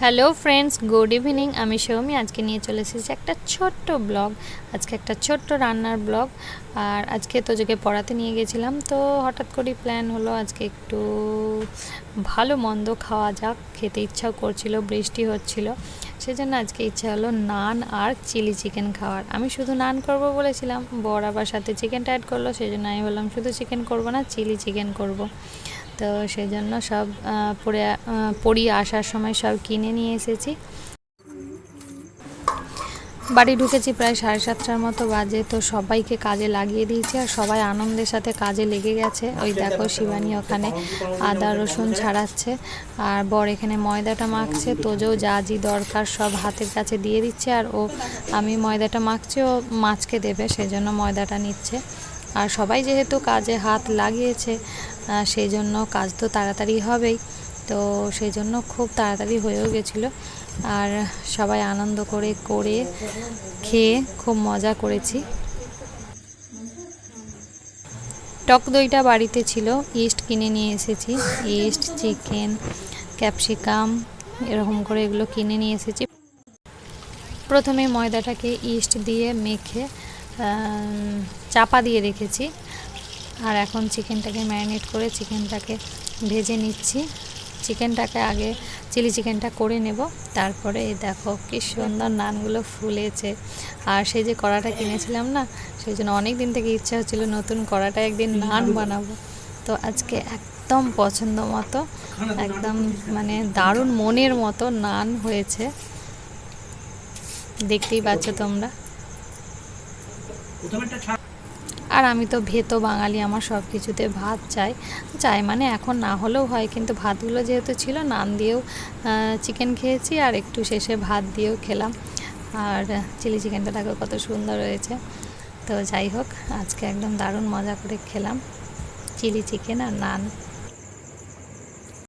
Hello friends, good evening. আমি সৌমি। আজকে নিয়ে চলে এসেছি একটা ছোট্ট ব্লগ। আজকে একটা ছোট্ট রান্নার ব্লগ। আর আজকে তোজোকে পড়াতে নিয়ে গেছিলাম। তো হঠাৎ করেই প্ল্যান হলো আজকে একটু ভালো মন্দ খাওয়া যাক। খেতে ইচ্ছাও করছিল, বৃষ্টি হচ্ছিল। সেজন্য আজকে ইচ্ছা হলো নান আর চিলি চিকেন খাওয়ার। আমি শুধু নান করব বলেছিলাম। বর আবার সাথে চিকেনটা অ্যাড করল। সেই জন্য আমি বললাম, শুধু চিকেন করব না, চিলি চিকেন করব। তো সেই জন্য সব পরে পড়িয়ে আসার সময় সব কিনে নিয়ে এসেছি। বাড়ি ঢুকেছি প্রায় সাড়ে সাতটার মতো বাজে, তো সবাইকে কাজে লাগিয়ে দিয়েছি আর সবাই আনন্দের সাথে কাজে লেগে গেছে। ওই দেখো শিবানী ওখানে আদা, রসুন ছাড়াচ্ছে আর বর এখানে ময়দাটা মাখছে। তোজও যা জি দরকার সব হাতের কাছে দিয়ে দিচ্ছে আর ও, আমি ময়দাটা মাখছি, ও মাছকে দেবে, সেজন্য ময়দাটা নিচ্ছে। আর সবাই যেহেতু কাজে হাত লাগিয়েছে সেই জন্য কাজ তো তাড়াতাড়ি হবেই। তো সেই জন্য খুব তাড়াতাড়ি হয়েও গেছিল। আর সবাই আনন্দ করে করে খেয়ে খুব মজা করেছি। টক দইটা বাড়িতে ছিল, ইস্ট কিনে নিয়ে এসেছি। ইস্ট, চিকেন, ক্যাপসিকাম, এরকম করে এগুলো কিনে নিয়ে এসেছি। প্রথমে ময়দাটাকে ইস্ট দিয়ে মেখে চাপা দিয়ে রেখেছি। আর এখন চিকেনটাকে ম্যারিনেট করে চিকেনটাকে ভেজে নিচ্ছি। চিকেনটাকে আগে চিলি চিকেনটা করে নেব। তারপরে দেখো কি সুন্দর নানগুলো ফুলেছে। আর সেই যে কড়াটা কিনেছিলাম না, সেই জন্য অনেক দিন থেকে ইচ্ছা হচ্ছিল নতুন কড়াটা একদিন নান বানাবো। তো আজকে একদম পছন্দ মতো, একদম মানে দারুণ মনের মতো নান হয়েছে। দেখতেই পাচ্ছ তোমরা। আর আমি তো ভেতো বাঙালি, আমার সব কিছুতে ভাত চাই। চাই মানে এখন না হলেও হয়, কিন্তু ভাতগুলো যেহেতু ছিল, নান দিয়েও চিকেন খেয়েছি আর একটু শেষে ভাত দিয়েও খেলাম। আর চিলি চিকেনটা দেখো কত সুন্দর হয়েছে। তো যাই হোক, আজকে একদম দারুণ মজা করে খেলাম। চিলি চিকেন আর নান।